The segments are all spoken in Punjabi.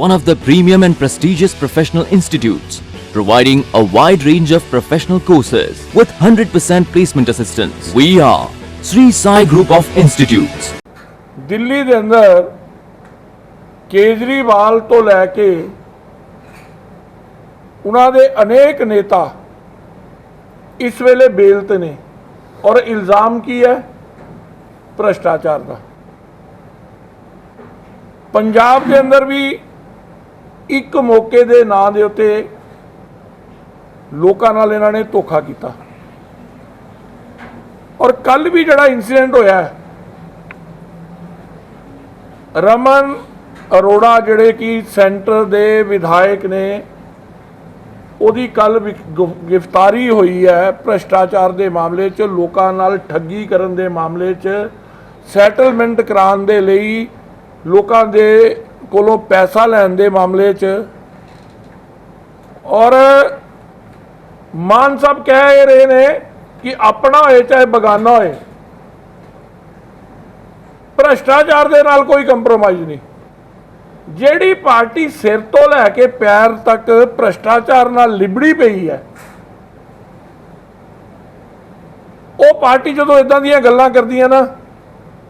one of the premium and prestigious professional institutes, providing a wide range of professional courses with 100% placement assistance. We are Sri Sai Group of Institutes. Delhi ਦੇ ਅੰਦਰ ਕੇਜਰੀਵਾਲ ਤੋਂ ਲੈ ਕੇ ਉਹਨਾਂ ਦੇ ਅਨੇਕ ਨੇਤਾ ਇਸ ਵੇਲੇ ਬੇਲ ਤੇ ਨੇ ਔਰ ਇਲਜ਼ਾਮ ਕੀ ਹੈ ਭ੍ਰਸ਼ਟਾਚਾਰ ਦਾ ਪੰਜਾਬ ਦੇ ਅੰਦਰ ਵੀ ਇੱਕ ਮੌਕੇ ਦੇ ਨਾਂ ਦੇ ਉੱਤੇ ਲੋਕਾਂ ਨਾਲ ਇਹਨਾਂ ਨੇ ਧੋਖਾ ਕੀਤਾ। ਔਰ ਕੱਲ ਵੀ ਜਿਹੜਾ ਇਨਸੀਡੈਂਟ ਹੋਇਆ ਰਮਨ ਅਰੋੜਾ ਜਿਹੜੇ ਕਿ ਸੈਂਟਰ ਦੇ ਵਿਧਾਇਕ ਨੇ, ਉਹਦੀ ਕੱਲ ਗ੍ਰਿਫਤਾਰੀ ਹੋਈ ਹੈ ਭ੍ਰਸ਼ਟਾਚਾਰ ਦੇ ਮਾਮਲੇ 'ਚ, ਲੋਕਾਂ ਨਾਲ ਠੱਗੀ ਕਰਨ ਦੇ ਮਾਮਲੇ 'ਚ ਸੈਟਲਮੈਂਟ ਕਰਾਉਣ ਦੇ ਲਈ ਲੋਕਾਂ ਦੇ ਕੋਲੋਂ ਪੈਸਾ ਲੈਣ ਦੇ ਮਾਮਲੇ 'ਚ ਔਰ ਮਾਨ ਸਾਹਿਬ ਕਹਿ ਰਹੇ ਨੇ ਕਿ ਆਪਣਾ ਹੋਏ, ਚਾਹੇ ਬਗਾਨਾ ਹੋਏ। ਭ੍ਰਸ਼ਟਾਚਾਰ ਦੇ ਨਾਲ ਕੋਈ ਕੰਪਰੋਮਾਈਜ਼ ਨਹੀਂ। ਜਿਹੜੀ ਪਾਰਟੀ ਸਿਰ ਤੋਂ ਲੈ ਕੇ ਪੈਰ ਤੱਕ ਭ੍ਰਸ਼ਟਾਚਾਰ ਨਾਲ ਲਿਬੜੀ ਪਈ ਹੈ, ਉਹ ਪਾਰਟੀ ਜਦੋਂ ਇਦਾਂ ਦੀਆਂ ਗੱਲਾਂ ਕਰਦੀਆਂ ਨਾ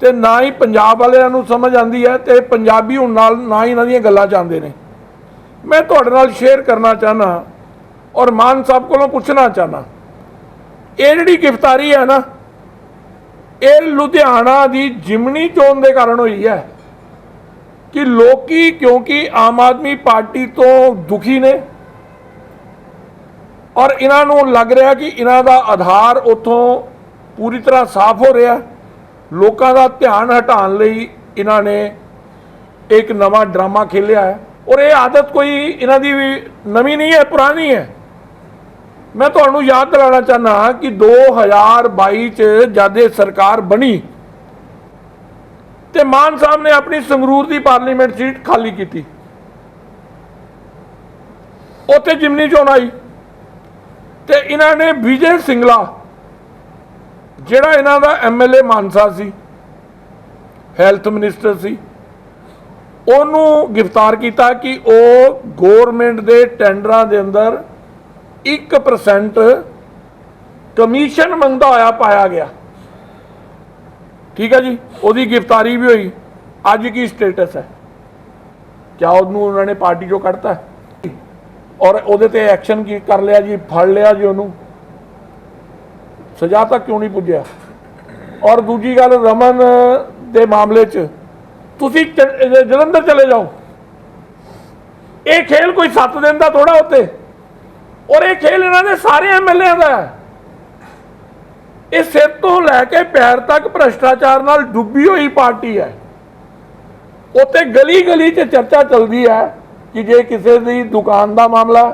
ਤੇ ਨਾ ਹੀ ਪੰਜਾਬ ਵਾਲਿਆਂ ਨੂੰ ਸਮਝ ਆਉਂਦੀ ਹੈ ਤੇ ਪੰਜਾਬੀ ਹੁਣ ਨਾਲ ਨਾ ਹੀ ਇਹਨਾਂ ਦੀਆਂ ਗੱਲਾਂ ਚਾਹੁੰਦੇ ਨੇ। ਮੈਂ ਤੁਹਾਡੇ ਨਾਲ ਸ਼ੇਅਰ ਕਰਨਾ ਚਾਹਨਾ ਔਰ ਮਾਨ ਸਾਹਿਬ ਕੋਲੋਂ ਪੁੱਛਣਾ ਚਾਹਨਾ ਇਹ ਜਿਹੜੀ ਗ੍ਰਿਫਤਾਰੀ ਹੈ ਨਾ, ਇਹ ਲੁਧਿਆਣਾ ਦੀ ਜਿਮਨੀ ਚੋਣ ਦੇ ਕਾਰਨ ਹੋਈ ਹੈ ਕਿ ਲੋਕੀ ਕਿਉਂਕਿ ਆਮ ਆਦਮੀ ਪਾਰਟੀ ਤੋਂ ਦੁਖੀ ਨੇ ਔਰ ਇਹਨਾਂ ਨੂੰ ਲੱਗ ਰਿਹਾ ਕਿ ਇਹਨਾਂ ਦਾ ਆਧਾਰ ਉਥੋਂ ਪੂਰੀ ਤਰ੍ਹਾਂ ਸਾਫ਼ ਹੋ ਰਿਹਾ। ਲੋਕਾਂ ਦਾ ਧਿਆਨ ਹਟਾਉਣ ਲਈ ਇਹਨਾਂ ਨੇ ਇੱਕ ਨਵਾਂ ਡਰਾਮਾ ਖੇਲਿਆ ਹੈ। ਔਰ ਇਹ ਆਦਤ ਕੋਈ ਇਹਨਾਂ ਦੀ ਵੀ ਨਵੀਂ ਨਹੀਂ ਹੈ, ਪੁਰਾਣੀ ਹੈ। ਮੈਂ ਤੁਹਾਨੂੰ ਯਾਦ ਦਿਲਾਉਣਾ ਚਾਹਨਾ ਕਿ 2022 ਚ ਜਦ ਇਹ ਸਰਕਾਰ ਬਣੀ ਤੇ ਮਾਨ ਸਾਹਿਬ ਨੇ ਆਪਣੀ ਸੰਗਰੂਰ ਦੀ ਪਾਰਲੀਮੈਂਟ ਸੀਟ ਖਾਲੀ ਕੀਤੀ। ਉੱਥੇ ਜਿਮਨੀ ਚੋਣ ਆਈ ਤੇ ਇਹਨਾਂ ਨੇ ਵਿਜੇ ਸਿੰਗਲਾ ਜਿਹੜਾ ਇਹਨਾਂ ਦਾ ਐਮਐਲਏ ਮਾਨਸਾ ਸੀ, ਹੈਲਥ ਮਿਨਿਸਟਰ ਸੀ, ਉਹਨੂੰ ਗ੍ਰਿਫਤਾਰ ਕੀਤਾ ਕਿ ਉਹ ਗਵਰਨਮੈਂਟ ਦੇ ਟੈਂਡਰਾਂ ਦੇ ਅੰਦਰ 1% ਕਮਿਸ਼ਨ ਮੰਗਦਾ ਹੋਇਆ ਪਾਇਆ ਗਿਆ। ਠੀਕ ਹੈ ਜੀ? ਉਹਦੀ ਗ੍ਰਿਫਤਾਰੀ ਵੀ ਹੋਈ। ਅੱਜ ਕੀ ਸਟੇਟਸ ਹੈ? ਕਿਆ ਉਹਨੂੰ ਉਹਨਾਂ ਨੇ ਪਾਰਟੀ ਚੋਂ ਕੱਢਤਾ? ਔਰ ਉਹਦੇ ਤੇ ਐਕਸ਼ਨ ਕੀ ਕਰ ਲਿਆ ਜੀ? ਫੜ ਲਿਆ ਜੀ ਉਹਨੂੰ? ਸਜ਼ਾ ਤੱਕ ਕਿਉਂ ਨਹੀਂ ਪੁੱਜਿਆ? ਔਰ ਦੂਜੀ ਗੱਲ ਰਮਨ ਦੇ ਮਾਮਲੇ 'ਚ, ਤੁਸੀਂ ਜਲੰਧਰ ਚਲੇ ਜਾਓ। ਇਹ ਖੇਲ ਕੋਈ 7 ਦਿਨ ਦਾ ਥੋੜਾ ਉੱਤੇ। ਔਰ ਇਹ ਖੇਲ ਇਹਨਾਂ ਦੇ ਸਾਰੇ ਐਮਐਲਏ ਦਾ ਹੈ। ਇਹ ਸਿਰ ਤੋਂ ਲੈ ਕੇ ਪੈਰ ਤੱਕ ਭ੍ਰਸ਼ਟਾਚਾਰ ਨਾਲ ਡੁੱਬੀ ਹੋਈ ਪਾਰਟੀ ਹੈ। ਉੱਤੇ ਗਲੀ ਗਲੀ 'ਚ ਚਰਚਾ ਚੱਲਦੀ ਹੈ ਕਿ ਜੇ ਕਿਸੇ ਦੀ ਦੁਕਾਨ ਦਾ ਮਾਮਲਾ,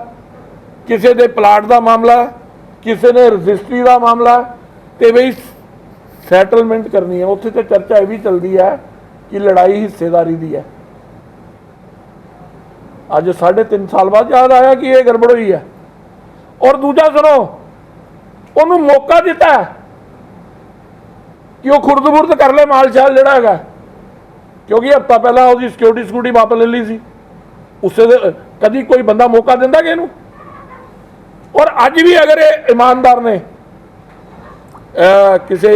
ਕਿਸੇ ਦੇ ਪਲਾਟ ਦਾ ਮਾਮਲਾ ਕਿਸੇ ਨੇ ਰਜਿਸਟਰੀ ਦਾ ਮਾਮਲਾ ਤੇ ਬਈ ਸੈਟਲਮੈਂਟ ਕਰਨੀ ਹੈ। ਉੱਥੇ ਤੇ ਚਰਚਾ ਇਹ ਵੀ ਚੱਲਦੀ ਹੈ ਕਿ ਲੜਾਈ ਹਿੱਸੇਦਾਰੀ ਦੀ ਹੈ। ਅੱਜ 3.5 ਸਾਲ ਬਾਅਦ ਯਾਦ ਆਇਆ ਕਿ ਇਹ ਗੜਬੜ ਹੋਈ ਹੈ। ਔਰ ਦੂਜਾ ਸੁਣੋ, ਉਹਨੂੰ ਮੌਕਾ ਦਿੱਤਾ ਕਿ ਉਹ ਖੁਰਦਬੁਰਦ ਕਰ ਲੈ ਮਾਲ ਸ਼ਾਲ ਜਿਹੜਾ ਹੈਗਾ। ਕਿਉਂਕਿ ਹਫਤਾ ਪਹਿਲਾਂ ਉਹਦੀ ਸਿਕਿਉਰਿਟੀ ਸਿਕਿਉਰਿਟੀ ਵਾਪਸ ਲੈ ਲਈ ਸੀ। ਉਸੇ ਦੇ ਕਦੀ ਕੋਈ ਬੰਦਾ ਮੌਕਾ ਦਿੰਦਾ ਕਿ ਇਹਨੂੰ? ਔਰ ਅੱਜ ਵੀ ਅਗਰ ਇਹ ਇਮਾਨਦਾਰ ਨੇ ਕਿਸੇ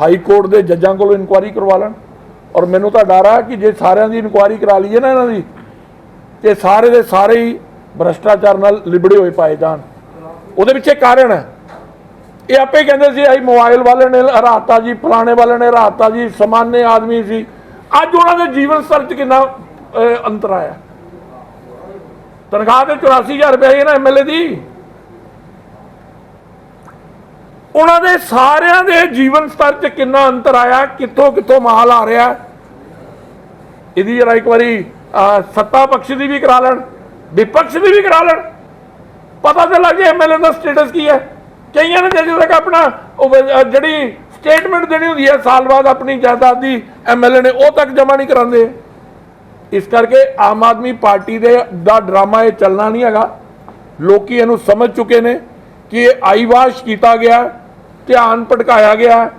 ਹਾਈ ਕੋਰਟ ਦੇ ਜੱਜਾਂ ਕੋਲੋਂ ਇਨਕੁਆਇਰੀ ਕਰਵਾ ਲੈਣ, ਔਰ ਮੈਨੂੰ ਤਾਂ ਡਰ ਆ ਕਿ ਜੇ ਸਾਰਿਆਂ ਦੀ ਇਨਕੁਆਇਰੀ ਕਰਾ ਲਈਏ ਨਾ ਇਹਨਾਂ ਦੀ, ਤੇ ਸਾਰੇ ਦੇ ਸਾਰੇ ਹੀ ਭ੍ਰਸ਼ਟਾਚਾਰ ਨਾਲ ਲਿਬੜੇ ਹੋਏ ਪਾਏ ਜਾਣ। ਉਹਦੇ ਪਿੱਛੇ ਕਾਰਨ ਹੈ। ਇਹ ਆਪੇ ਕਹਿੰਦੇ ਸੀ ਅਸੀਂ ਮੋਬਾਈਲ ਵਾਲੇ ਨੇ ਹਰਾਤਾ ਜੀ, ਫਲਾਣੇ ਵਾਲੇ ਨੇ ਹਰਾਤਾ ਜੀ, ਸਮਾਨੇ ਆਦਮੀ ਸੀ। ਅੱਜ ਉਹਨਾਂ ਦੇ ਜੀਵਨ ਸਤਰ 'ਚ ਕਿੰਨਾ ਅੰਤਰ ਆਇਆ। ਤਨਖਾਹ ਤੇ 84000 ਰੁਪਏ ਹੈ ਨਾ ਐਮਐਲਏ ਦੀ। ਉਹਨਾਂ ਦੇ ਸਾਰਿਆਂ ਦੇ ਜੀਵਨ ਸਤਰ 'ਚ ਕਿੰਨਾ ਅੰਤਰ ਆਇਆ, ਕਿੱਥੋਂ ਕਿੱਥੋਂ ਮਾਲ ਆ ਰਿਹਾ। ਇਹਦੀ ਜਰਾ ਇੱਕ ਵਾਰੀ ਸੱਤਾ ਪਕਸ਼ ਦੀ ਵੀ ਕਰਾ ਲੈਣ, ਵਿਪਕਸ਼ ਦੀ ਵੀ ਕਰਾ ਲੈਣ। ਪਤਾ ਤੇ ਲੱਗ ਜਾਏ ਐਮਐਲਏ ਦਾ ਸਟੇਟਸ ਕੀ ਹੈ। ਕਈਆਂ ਨੇ ਜਦੋਂ ਤੱਕ ਆਪਣਾ ਜਿਹੜੀ ਸਟੇਟਮੈਂਟ ਦੇਣੀ ਹੁੰਦੀ ਹੈ, ਸਾਲ ਬਾਅਦ ਆਪਣੀ ਜਾਇਦਾਦ ਦੀ ਐਮਐਲਏ ਨੇ, ਉਹ ਤੱਕ ਜਮ੍ਹਾਂ ਨਹੀਂ ਕਰਾਉਂਦੇ। ਇਸ ਕਰਕੇ ਆਮ ਆਦਮੀ ਪਾਰਟੀ ਦੇ ਦਾ ਡਰਾਮਾ ਇਹ ਚੱਲਣਾ ਨਹੀਂ ਹੈਗਾ। ਲੋਕੀ ਇਹਨੂੰ ਸਮਝ ਚੁੱਕੇ ਨੇ ਕਿ ਇਹ ਆਈਵਾਸ਼ ਕੀਤਾ ਗਿਆ, ਧਿਆਨ ਭਟਕਾਇਆ ਗਿਆ।